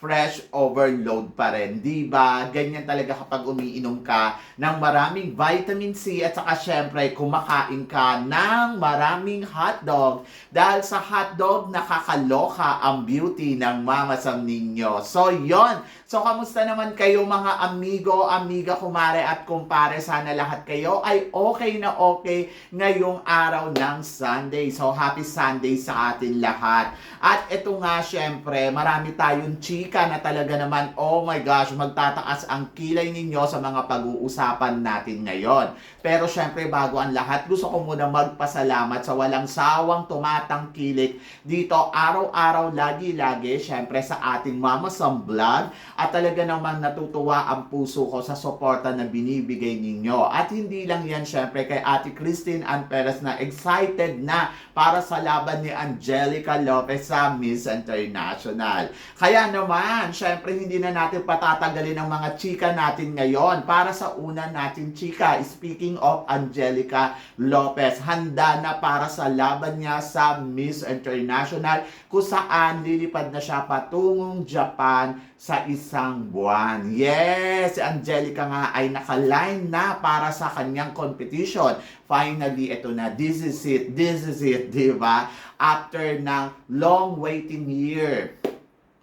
fresh overload pa rin. Di ba? Ganyan talaga kapag umiinom ka ng maraming vitamin C at saka syempre kumakain ka ng maraming hotdog. Dahil sa hotdog, nakakaloka ang beauty ng mama sa ninyo. So, yon. So, kamusta naman kayo mga amigo, amiga, kumare at kumpare? Sana lahat kayo ay okay na okay ngayong araw ng Sunday. So, happy Sunday sa atin lahat. At ito nga, syempre, marami tayong chika na talaga naman, oh my gosh, magtataas ang kilay ninyo sa mga pag-uusapan natin ngayon. Pero syempre, bago ang lahat, gusto ko muna magpasalamat sa walang sawang tumatangkilik dito araw-araw, lagi-lagi, syempre sa ating Mama Sam Vlog. At talaga namang natutuwa ang puso ko sa suporta na binibigay ninyo. At hindi lang yan, syempre, kay Ate Christine Ann Perez na excited na para sa laban ni Angelica Lopez sa Miss International. Kaya naman, syempre, hindi na natin patatagalin ang mga chika natin ngayon. Para sa una natin chika, speaking of Angelica Lopez, handa na para sa laban niya sa Miss International kung saan lilipad na siya patungong Japan sa isang buwan. Yes, si Angelica nga ay nakaline na para sa kanyang competition. Finally, ito na. This is it. This is it, di ba? After ng long waiting year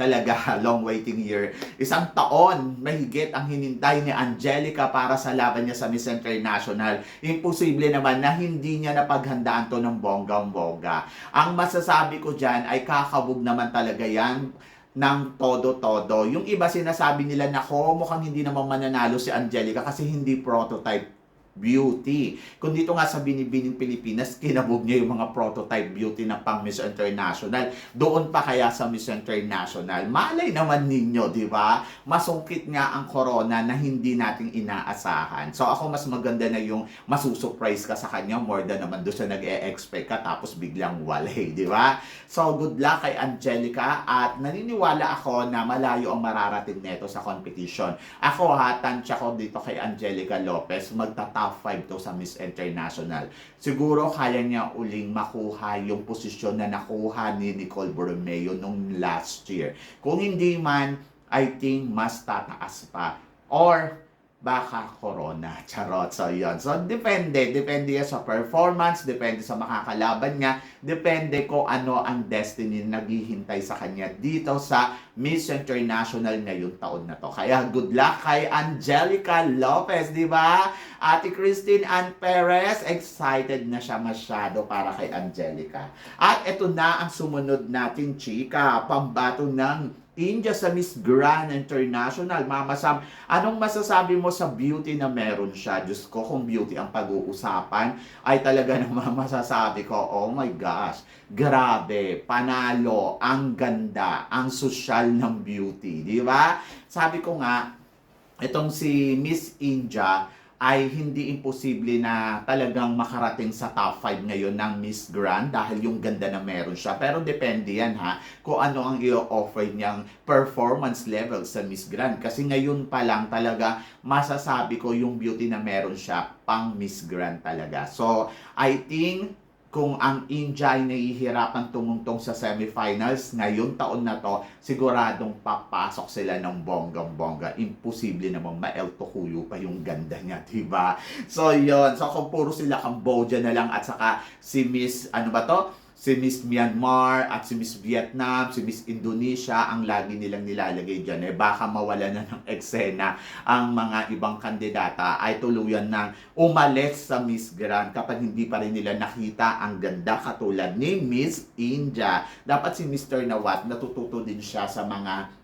talaga long waiting year. Isang taon mahigit ang hinintay ni Angelica para sa laban niya sa Miss International. Imposible naman na hindi niya napaghandaan to ng bonggang-bongga. Ang masasabi ko dyan ay kakabog naman talaga yan ng todo-todo. Yung iba sinasabi nila na ko mukhang hindi naman mananalo si Angelica kasi hindi prototype beauty. Kung dito nga sa Binibining Pilipinas, kinabog niya yung mga prototype beauty ng pang Miss International. Doon pa kaya sa Miss International. Malay naman ninyo, di ba? Masungkit nga ang corona na hindi natin inaasahan. So ako mas maganda na yung masusurprise ka sa kanya more than naman doon sa nag-e-expect ka tapos biglang walay, di ba? So good luck kay Angelica at naniniwala ako na malayo ang mararating neto sa competition. Ako ha, tansya ko dito kay Angelica Lopez, magta top 5 to sa Miss International. Siguro kaya niya uling makuha yung posisyon na nakuha ni Nicole Borromeo nung last year. Kung hindi man, I think mas tataas pa. Or baka corona. Charot. So, yun. So, depende. Depende yan sa performance, depende sa makakalaban niya, depende ko ano ang destiny na naghihintay sa kanya dito sa Miss International ngayong taon na to. Kaya good luck kay Angelica Lopez, di ba? Ate Christine Ann Perez, excited na siya masyado para kay Angelica. At ito na ang sumunod nating chika, pambato ng India sa Miss Grand International. Mama Sam, anong masasabi mo sa beauty na meron siya? Diyos ko, kung beauty ang pag-uusapan, ay talaga naman masasabi ko, oh my gosh, grabe, panalo, ang ganda, ang sosyal ng beauty. Di ba? Sabi ko nga, itong si Miss India, ay hindi imposible na talagang makarating sa top 5 ngayon ng Miss Grand dahil yung ganda na meron siya. Pero depende yan ha, kung ano ang i-offer niyang performance level sa Miss Grand. Kasi ngayon pa lang talaga masasabi ko yung beauty na meron siya pang Miss Grand talaga. So, I think kung ang India ay nahihirapan tumungtong sa semifinals ngayong taon na to, siguradong papasok sila ng bonggang-bongga. Imposible namang ma-El Tocuyo pa yung ganda niya, di ba? So, yon So, kung puro sila Cambodia na lang at saka si Miss, ano ba to? Si Miss Myanmar at si Miss Vietnam, si Miss Indonesia ang lagi nilang nilalagay dyan. Eh, baka mawala na ng eksena ang mga ibang kandidata ay tuluyan ng umalis sa Miss Grand kapag hindi pa rin nila nakita ang ganda katulad ni Miss India. Dapat si Mr. Nawat natututo din siya sa mga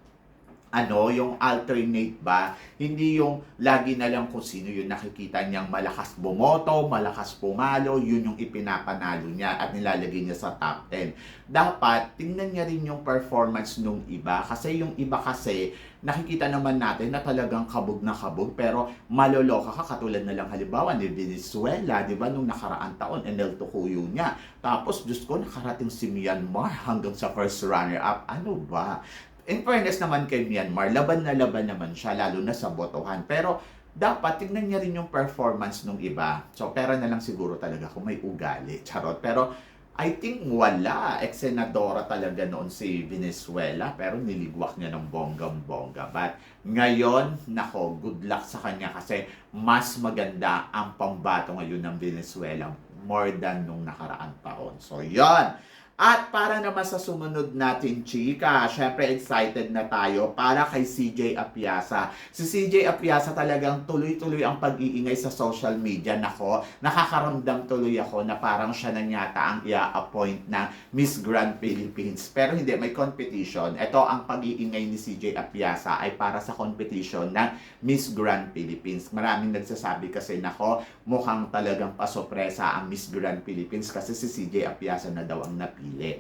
ano, yung alternate ba, hindi yung lagi na lang kung sino yung nakikita niyang malakas bumoto, malakas pumalo, yun yung ipinapanalo niya at nilalagay niya sa top 10. Dapat, tingnan niya rin yung performance nung iba. Kasi yung iba kasi, nakikita naman natin na talagang kabog na kabog, pero maloloka ka, katulad na lang halimbawa ni Venezuela, di ba, nung nakaraang taon, Enel Tukuyo niya. Tapos, Diyos ko, nakarating si Myanmar hanggang sa first runner-up. Ano ba? In fairness naman kay Myanmar, laban na laban naman siya, lalo na sa botohan. Pero, dapat tingnan niya rin yung performance ng iba. So, pera na lang siguro talaga kung may ugali. Charot. Pero, I think wala. Ex-senadora talaga noon si Venezuela, pero niligwak niya ng bonggang-bongga. But ngayon, nako, good luck sa kanya kasi mas maganda ang pambato ngayon ng Venezuela more than nung nakaraang taon. So, yon at para naman sa sumunod natin, chika, syempre excited na tayo para kay CJ Apiasa. Si CJ Apiasa talagang tuloy-tuloy ang pag-iingay sa social media. Nako, nakakaramdam tuloy ako na parang siya na yata ang i-appoint na Miss Grand Philippines. Pero hindi, may competition. Ito ang pag-iingay ni CJ Apiasa ay para sa competition ng Miss Grand Philippines. Maraming nagsasabi kasi, nako, mukhang talagang pasopresa ang Miss Grand Philippines kasi si CJ Apiasa na daw ang napili napili.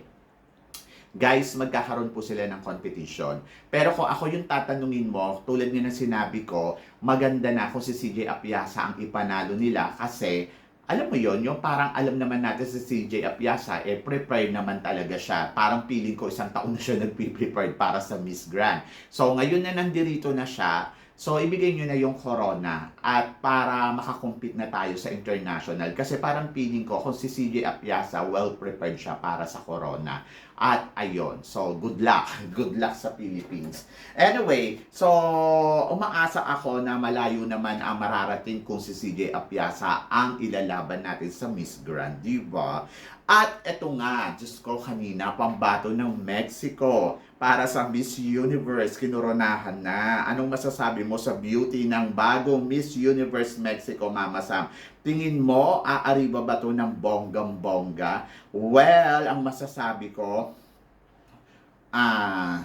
Guys, magkakaroon po sila ng competition. Pero kung ako yung tatanungin mo, tulad nga ng sinabi ko, maganda na kung si CJ Apiasa ang ipanalo nila kasi alam mo yon yung parang alam naman natin si CJ Apiasa, eh, prepared naman talaga siya. Parang feeling ko isang taon na siya nagpe-prepared para sa Miss Grand. So, ngayon na nandirito na siya, So, ibigay nyo na yung corona at para makakompete na tayo sa international. Kasi parang feeling ko, kung si CJ Apiasa, well-prepared siya para sa corona. At ayun, so good luck. Good luck sa Philippines. Anyway, so umaasa ako na malayo naman ang mararating kung si CJ Apiasa ang ilalaban natin sa Miss Grand, di? At eto nga, Diyos ko kanina, pambato ng Mexico para sa Miss Universe, kinoronahan na. Anong masasabi mo sa beauty ng bagong Miss Universe Mexico, Mama Sam? Tingin mo, aariba ba to ng bonggang-bongga? Well, ang masasabi ko, ah,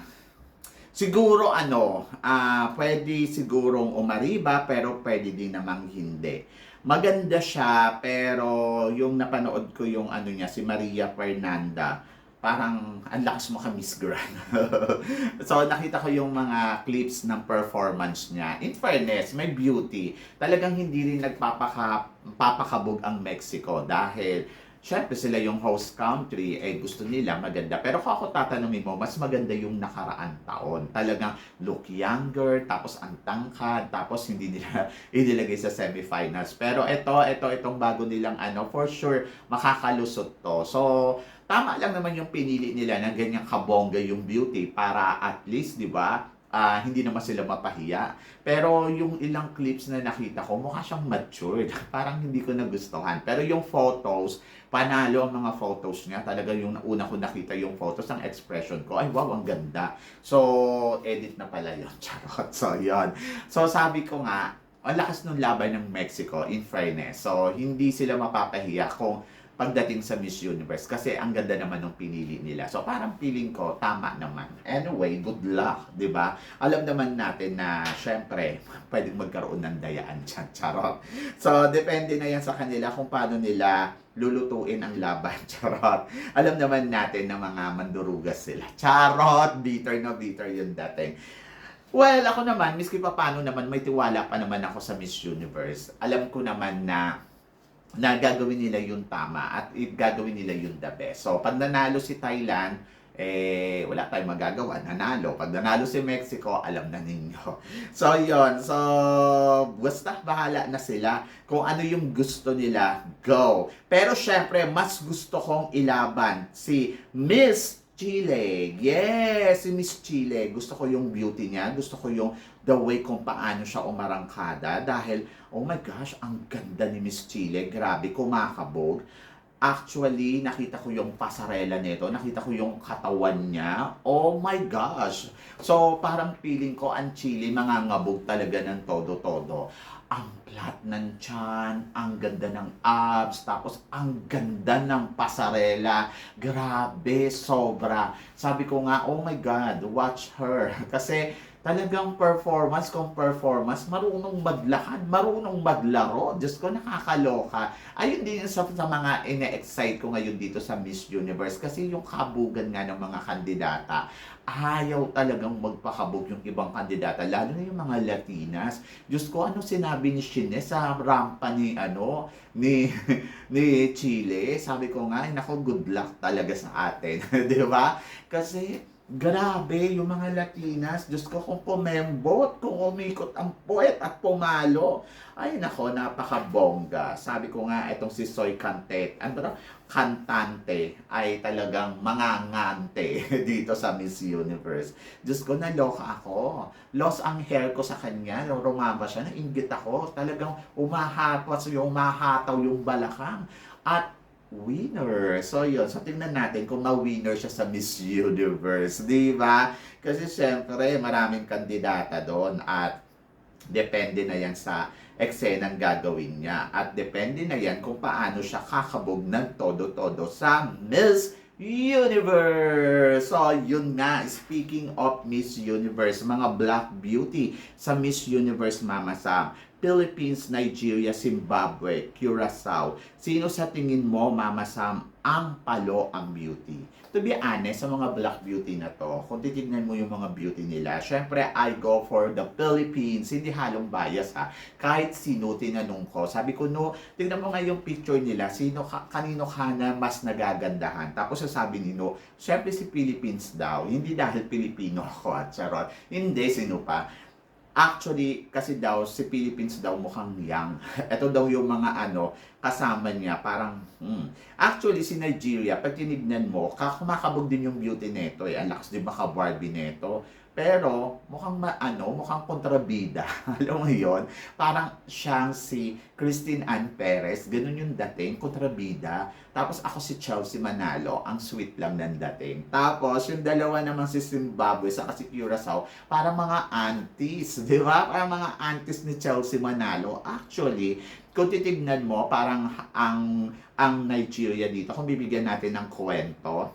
siguro ano, ah, pwede sigurong umariba, pero pwede din namang hindi maganda siya, pero yung napanood ko yung ano niya, si Maria Fernanda, parang ang lakas mo ka Miss Grand. so nakita ko yung mga clips ng performance niya. In fairness, may beauty. Talagang hindi rin nagpapaka papakabog ang Mexico dahil Siyempre sila yung host country, eh gusto nila maganda. Pero kung ako tatanungin mo, mas maganda yung nakaraan taon. Talagang look younger, tapos ang tangkad, tapos hindi nila inilagay sa semifinals. Pero ito, ito, itong bago nilang ano, for sure, makakalusot to. So, tama lang naman yung pinili nila ng ganyang kabongga yung beauty para at least, di ba, uh, hindi naman sila mapahiya. Pero yung ilang clips na nakita ko, mukha siyang matured. Parang hindi ko nagustuhan. Pero yung photos, panalo ang mga photos niya. Talaga yung una ko nakita yung photos ng expression ko. Ay, wow, ang ganda. So, edit na pala yun. Charot. So, yun. So, sabi ko nga, ang lakas ng laban ng Mexico, in fairness. So, hindi sila mapapahiya kung pagdating sa Miss Universe kasi ang ganda naman ng pinili nila. So parang feeling ko tama naman. Anyway, good luck, 'di ba? Alam naman natin na syempre pwedeng magkaroon ng dayaan diyan, charot. So depende na 'yan sa kanila kung paano nila lulutuin ang laban, charot. Alam naman natin na mga mandurugas sila. Charot, bitter na bitter yung dating. Well, ako naman, miski pa paano naman, may tiwala pa naman ako sa Miss Universe. Alam ko naman na na gagawin nila yung tama at gagawin nila yung the best. So, pag nanalo si Thailand, eh, wala tayong magagawa. Nanalo. Pag nanalo si Mexico, alam na ninyo. So, yon So, basta bahala na sila. Kung ano yung gusto nila, go. Pero, syempre, mas gusto kong ilaban si Miss Chile. Yes, si Miss Chile. Gusto ko yung beauty niya. Gusto ko yung the way kung paano siya umarangkada. Dahil, oh my gosh, ang ganda ni Miss Chile. Grabe, kumakabog. Actually, nakita ko yung pasarela nito. Nakita ko yung katawan niya. Oh my gosh. So, parang feeling ko ang Chile mangangabog talaga ng todo-todo. Ang flat ng tiyan, ang ganda ng abs, tapos ang ganda ng pasarela. Grabe, sobra. Sabi ko nga, oh my God, watch her. Kasi talagang performance kung performance, marunong maglakad, marunong maglaro. Diyos ko, nakakaloka. Ayun din sa, sa mga ine-excite ko ngayon dito sa Miss Universe. Kasi yung kabugan nga ng mga kandidata, ayaw talagang magpakabog yung ibang kandidata, lalo na yung mga Latinas. Diyos ko, ano sinabi ni Shine sa rampa ni, ano, ni, ni Chile? Sabi ko nga, nako, good luck talaga sa atin. Di ba? Kasi, Grabe, yung mga Latinas, Diyos ko kung pumembot, kung umikot ang puwet at pumalo. Ay nako, napakabongga. Sabi ko nga, itong si Soy Cantet, ano ba? Kantante ay talagang mangangante dito sa Miss Universe. Diyos ko, naloka ako. Lost ang hair ko sa kanya. Nung rumaba siya, nainggit ako. Talagang umahapas yung, umahataw yung balakang. At winner. So, yun. So, tingnan natin kung ma-winner siya sa Miss Universe. Di ba? Kasi, syempre, maraming kandidata doon at depende na yan sa eksenang gagawin niya. At depende na yan kung paano siya kakabog ng todo-todo sa Miss Universe! So, yun nga. Speaking of Miss Universe, mga Black Beauty sa Miss Universe Mama Sam. Philippines, Nigeria, Zimbabwe, Curacao. Sino sa tingin mo, Mama Sam, ang palo ang beauty? To be honest, sa mga black beauty na to, kung titignan mo yung mga beauty nila, syempre, I go for the Philippines. Hindi halong bias ha. Kahit sino tinanong ko, sabi ko, no, tignan mo nga yung picture nila, sino ka, kanino ka na mas nagagandahan. Tapos sasabi ni No, syempre si Philippines daw. Hindi dahil Pilipino ako at charot. Hindi, sino pa? Actually, kasi daw, si Philippines daw mukhang young. Ito daw yung mga ano, kasama niya, parang, hmm. Actually, si Nigeria, pag tinignan mo, kumakabog din yung beauty neto eh. Ang lakas din baka Barbie neto. Pero, mukhang ma, ano, mukhang kontrabida. Alam mo yun? Parang siyang si Christine Ann Perez. Ganun yung dating, kontrabida. Tapos ako si Chelsea Manalo, ang sweet lang ng dating. Tapos, yung dalawa naman si Zimbabwe, sa si Curacao, para mga aunties. Di ba? Para mga aunties ni Chelsea Manalo. Actually, kung titignan mo, parang ang ang Nigeria dito, kung bibigyan natin ng kwento,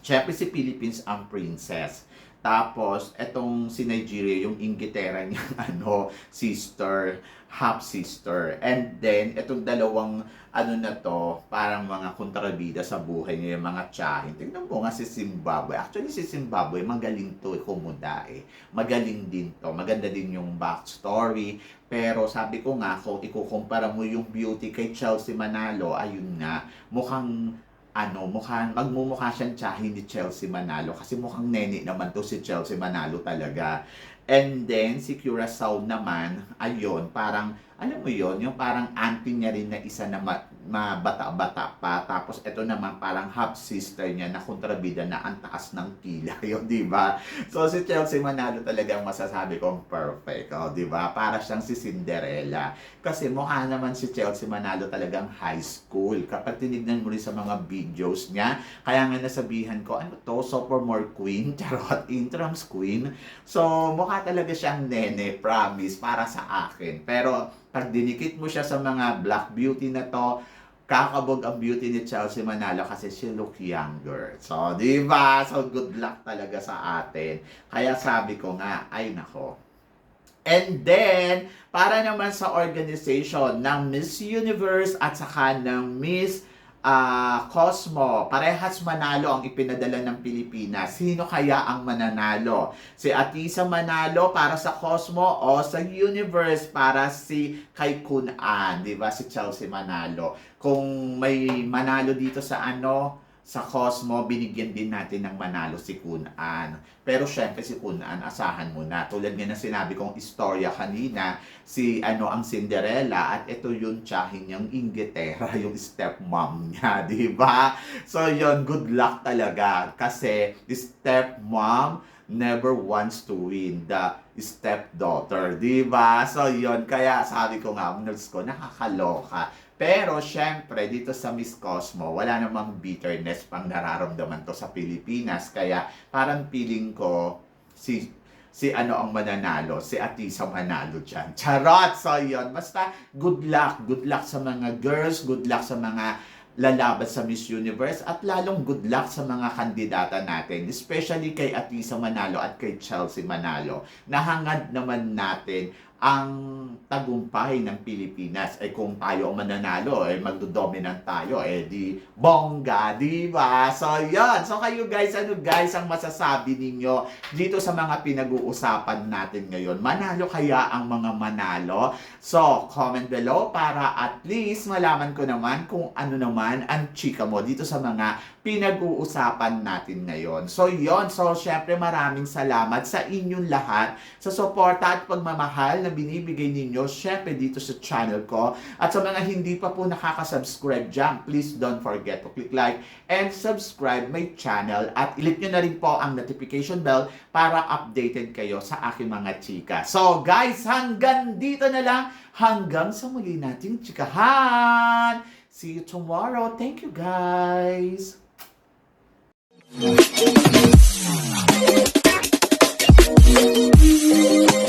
syempre si Philippines ang princess. Tapos, etong si Nigeria, yung Inglaterra niya, ano, sister, half sister. And then, etong dalawang, ano na to, parang mga kontrabida sa buhay niya, yung mga tsahin. Tingnan mo nga si Zimbabwe. Actually, si Zimbabwe, magaling to, kumuda eh. Magaling din to. Maganda din yung backstory. Pero sabi ko nga, kung ikukumpara mo yung beauty kay Chelsea Manalo, ayun nga, mukhang ano, mukhang, magmumukha siyang tsahin ni Chelsea Manalo kasi mukhang neni naman to si Chelsea Manalo talaga. And then, si Curacao naman, ayun, parang, alam mo yon yung parang auntie niya rin na isa na ma- mabata-bata pa. Tapos, ito naman parang half-sister niya na kontrabida na ang taas ng tila. Yun, di ba? So, si Chelsea Manalo talagang masasabi kong perfect. Oh, di ba? Para siyang si Cinderella. Kasi mukha naman si Chelsea Manalo talagang high school. Kapag tinignan mo rin sa mga videos niya, kaya nga nasabihan ko, ano to, sophomore queen, charot, intrams queen. So, mukha talaga siyang nene, promise, para sa akin. Pero, pag dinikit mo siya sa mga black beauty na to, kakabog ang beauty ni Chelsea Manalo kasi she look younger. So, di ba? So, good luck talaga sa atin. Kaya sabi ko nga, ay nako. And then, para naman sa organization ng Miss Universe at saka ng Miss ah Cosmo, parehas manalo ang ipinadala ng Pilipinas. Sino kaya ang mananalo? Si Atisa manalo para sa Cosmo o sa Universe para si kay Kun An, 'di ba? Si Chelsea manalo. Kung may manalo dito sa ano, sa Cosmo, binigyan din natin ng manalo si Kun An. Pero syempre si Kun An, asahan mo na. Tulad nga na sinabi kong istorya kanina, si ano ang Cinderella at ito yung tsahin niyang Inglaterra, yung stepmom niya, di ba? So yon good luck talaga kasi the stepmom never wants to win the stepdaughter, di ba? So yon kaya sabi ko nga, notes ko, nakakaloka. Pero syempre dito sa Miss Cosmo, wala namang bitterness pang nararamdaman to sa Pilipinas. Kaya parang feeling ko si si ano ang mananalo, si Atisa manalo dyan. Charot! So yun, basta good luck. Good luck sa mga girls, good luck sa mga lalaban sa Miss Universe at lalong good luck sa mga kandidata natin, especially kay Atisa Manalo at kay Chelsea Manalo. Nahangad naman natin ang tagumpay ng Pilipinas. Eh kung tayo ang mananalo, eh magdodominant tayo, eh di bongga, di ba? So yan. So kayo guys, ano guys ang masasabi ninyo dito sa mga pinag-uusapan natin ngayon? Manalo kaya ang mga manalo? So, comment below para at least malaman ko naman kung ano naman ang chika mo dito sa mga pinag-uusapan natin ngayon. So, yon So, syempre maraming salamat sa inyong lahat sa suporta at pagmamahal na binibigay ninyo syempre dito sa channel ko. At sa mga hindi pa po nakaka-subscribe dyan, please don't forget to click like and subscribe my channel at ilit nyo na rin po ang notification bell para updated kayo sa aking mga chika. So guys, hanggang dito na lang. Hanggang sa muli nating chikahan. See you tomorrow. Thank you guys. Thank you.